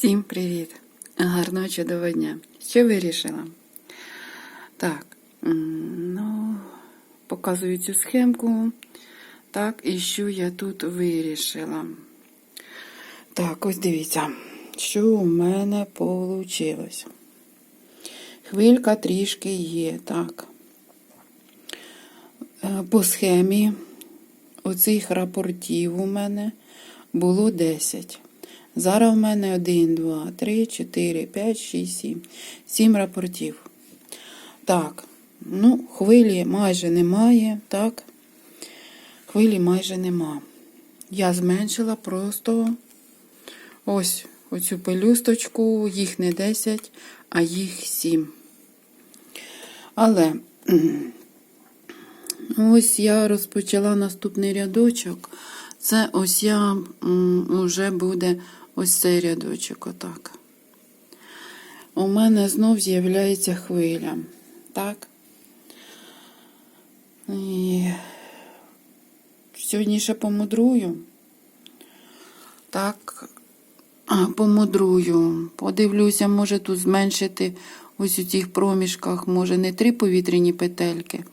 Всім привіт! Гарного чудового дня! Що вирішила? Так, ну, показую цю схемку. Так, і що я тут вирішила. Так, ось дивіться, що у мене вийшло. Хвилька трішки є, так. Е, По схемі оцих рапортів у мене було 10. Зараз у мене 1, 2, 3, 4, 5, 6, 7. 7 рапортів. Так, ну, хвилі майже немає, так. Хвилі майже нема. Я зменшила просто ось оцю пелюсточку, їх не 10, а їх 7. Але ось я розпочала наступний рядочок. Це ось я м, уже буде ось цей рядочок, отак. У мене знов з'являється хвиля. Так? І сьогодні ще помудрую. Так, помудрую. Подивлюся, може тут зменшити ось у цих проміжках, може, не три повітряні петельки,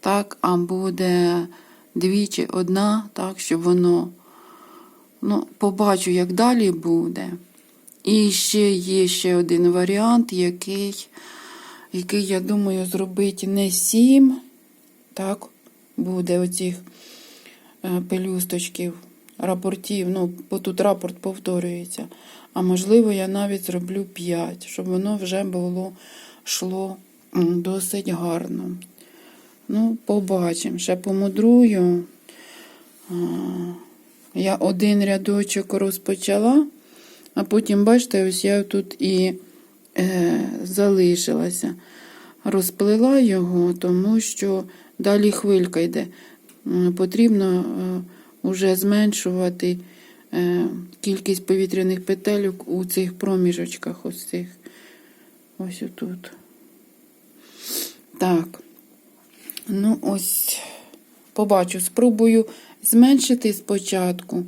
так, а буде дві чи одна, так, щоб воно. Ну, побачу, як далі буде. І ще є ще один варіант, який, який я думаю, зробити не сім, так, буде оцих е, пелюсточків, рапортів. Ну, бо тут рапорт повторюється. А можливо, я навіть зроблю 5, щоб воно вже було йшло досить гарно. Ну, побачимо. Ще помудрую. Я один рядочок розпочала, а потім, бачите, ось я тут і е, залишилася. Розплила його, тому що далі хвилька йде. Потрібно е, уже зменшувати е, кількість повітряних петельок у цих проміжочках. Ось цих. Ось отут. Так. Ну, ось, побачу, спробую зменшити спочатку.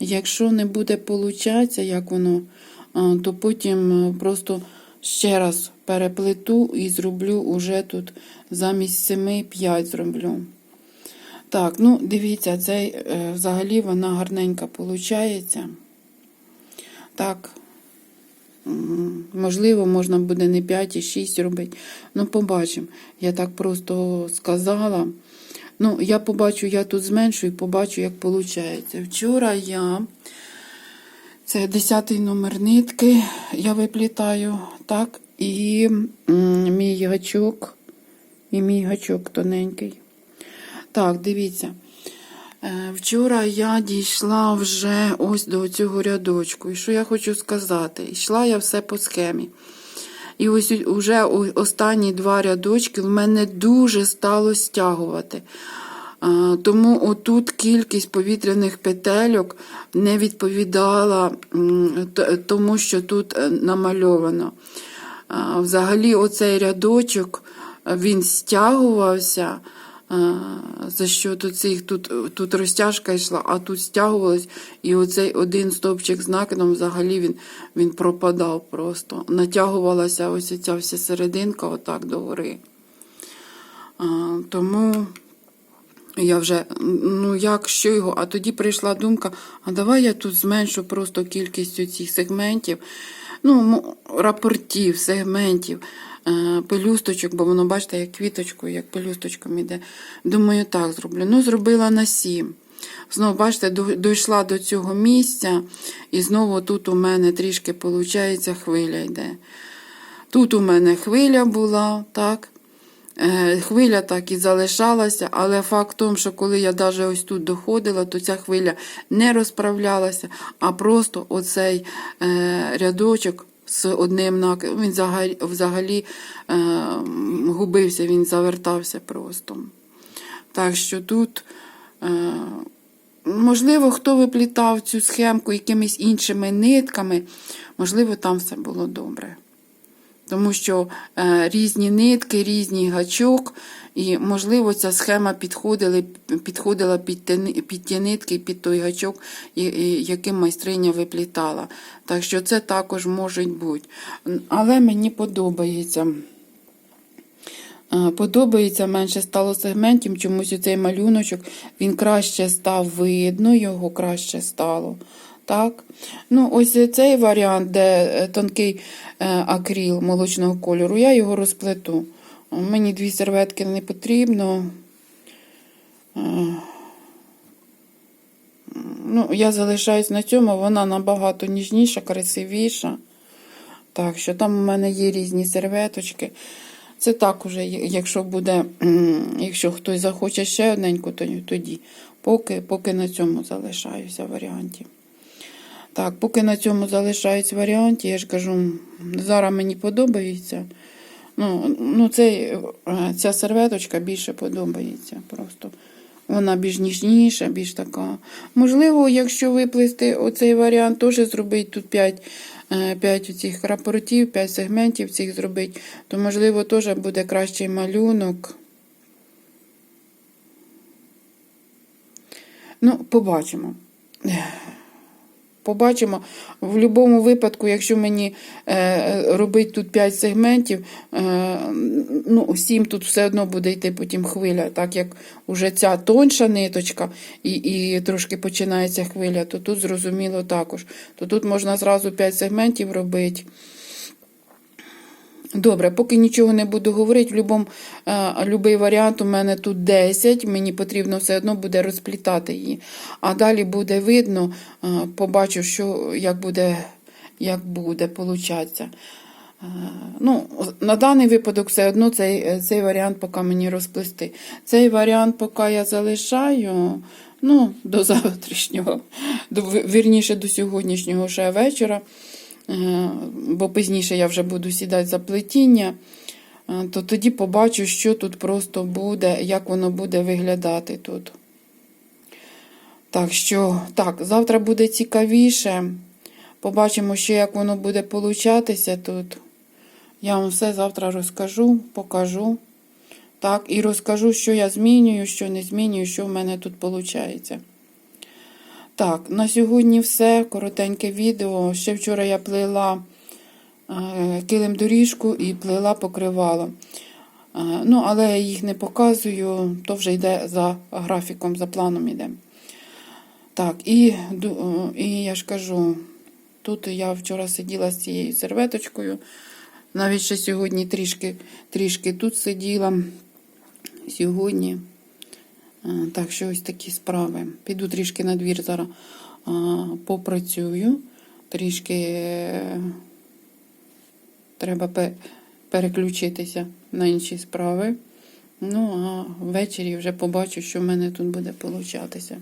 Якщо не буде получатися, як воно, то потім е, просто ще раз переплету і зроблю уже тут замість 7 5 зроблю. Так, ну, дивіться, цей е, взагалі вона гарненька виходить. Так, Можливо, можна буде не 5 і 6 робити. Ну, побачимо. Я так просто сказала. Ну, я побачу, я тут зменшу і побачу, як виходить. Вчора я, це 10-й номер нитки, я виплітаю, так, і мій гачок, і мій гачок тоненький. Так, дивіться. Е, Вчора я дійшла вже ось до цього рядочку. І що я хочу сказати? Йшла я все по схемі. І ось уже останні два рядочки в мене дуже стало стягувати. Тому отут кількість повітряних петельок не відповідала тому, що тут е, намальовано. Взагалі, оцей рядочок е, він стягувався. За що тут цих тут, тут розтяжка йшла, а тут стягувалось, і оцей один стовпчик з накидом взагалі він, він пропадав просто. Натягувалася ось ця вся серединка отак догори. А, Тому я вже, ну як, що його, а тоді прийшла думка, а давай я тут зменшу просто кількість цих сегментів, ну, рапортів, сегментів, пелюсточок, бо воно, бачите, як квіточкою, як пелюсточком іде. Думаю, так зроблю. Ну, зробила на сім. Знову, бачите, дійшла до цього місця, і знову тут у мене трішки, виходить, хвиля йде. Тут у мене хвиля була, так. Е, Хвиля так і залишалася, але факт в тому, що коли я навіть ось тут доходила, то ця хвиля не розправлялася, а просто оцей е, рядочок з одним накидом, він взагалі, взагалі е, губився, він завертався просто. Так що тут, е, можливо, хто виплітав цю схемку якимись іншими нитками, можливо, там все було добре. Тому що е, різні нитки, різний гачок, і, можливо, ця схема підходила, підходила під, те під ті нитки, під той гачок, яким майстриня виплітала. Так що це також може бути. Але мені подобається. Е, Подобається менше стало сегментів, чомусь цей малюночок він краще став видно, його краще стало. Так? Ну, ось цей варіант, де е, тонкий е, акріл молочного кольору, я його розплету. Мені дві серветки не потрібно. Е, Ну, я залишаюсь на цьому, вона набагато ніжніша, красивіша. Так що там у мене є різні серветочки. Це так уже, якщо буде, якщо хтось захоче ще одненьку, то тоді. Поки, поки на цьому залишаюся варіанті. Так, поки на цьому залишаюсь варіанті, я ж кажу, зараз мені подобається. Ну, ну цей, е, ця серветочка більше подобається. Просто вона більш ніжніша, більш така. Можливо, якщо виплести оцей варіант, теж зробити тут 5, 5 цих рапортів, 5 сегментів цих зробити, то можливо теж буде кращий малюнок. Ну, побачимо. Побачимо. В будь-якому випадку, якщо мені е, робити тут 5 сегментів, е, ну, 7 тут все одно буде йти потім хвиля, так як уже ця тонша ниточка і, і трошки починається хвиля, то тут зрозуміло також. То тут можна зразу 5 сегментів робити. Добре, поки нічого не буду говорити, в любом, е, варіант у мене тут 10, мені потрібно все одно буде розплітати її. А далі буде видно, е, побачу, що, як буде, як буде получатися. Е, Ну, на даний випадок все одно цей, цей варіант поки мені розплести. Цей варіант поки я залишаю ну, до завтрашнього, до, вірніше до сьогоднішнього ще вечора. Е, бо пізніше я вже буду сідати за плетіння, е, то тоді побачу, що тут просто буде, як воно буде виглядати тут. Так що, так, завтра буде цікавіше. Побачимо ще, як воно буде получатися тут. Я вам все завтра розкажу, покажу. Так, і розкажу, що я змінюю, що не змінюю, що в мене тут виходить. Так, на сьогодні все. Коротеньке відео. Ще вчора я плела е, килим доріжку і плела покривало. Е, ну, але я їх не показую, то вже йде за графіком, за планом йде. Так, і, е, і я ж кажу, тут я вчора сиділа з цією серветочкою. Навіть ще сьогодні трішки, трішки тут сиділа. Сьогодні. А, Так що ось такі справи. Піду трішки на двір зараз попрацюю. Трішки е, треба переключитися на інші справи. Ну, а ввечері вже побачу, що в мене тут буде получатися.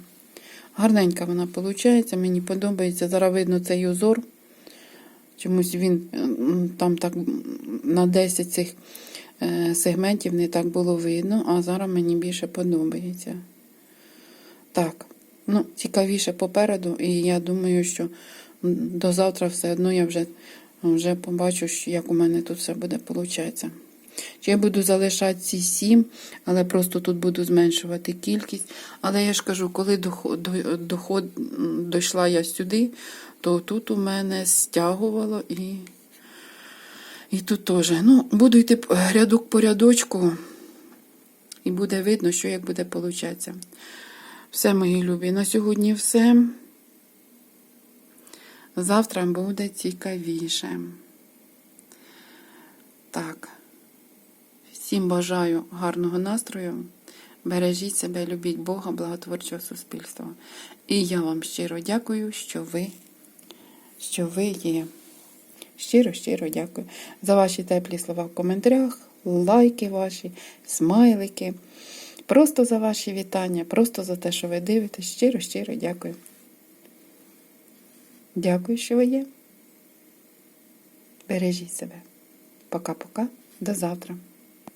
Гарненька вона виходить, мені подобається. Зараз видно цей узор. Чомусь він там так на 10 цих е, сегментів не так було видно, а зараз мені більше подобається. Так, ну, цікавіше попереду, і я думаю, що до завтра все одно я вже, вже побачу, як у мене тут все буде получатися. Чи я буду залишати ці сім, але просто тут буду зменшувати кількість. Але я ж кажу, коли доход, доход, дійшла я сюди, то тут у мене стягувало і, і тут теж. Ну, буду йти рядок по рядочку, і буде видно, що як буде получатися. Все, мої любі, на сьогодні все. Завтра буде цікавіше. Так. Всім бажаю гарного настрою. Бережіть себе, любіть Бога, благотворчого суспільства. І я вам щиро дякую, що ви, що ви є. Щиро, щиро дякую за ваші теплі слова в коментарях, лайки ваші, смайлики. Просто за ваші вітання, просто за те, що ви дивитесь. Щиро, щиро дякую. Дякую, що ви є. Бережіть себе. Пока-пока. До завтра.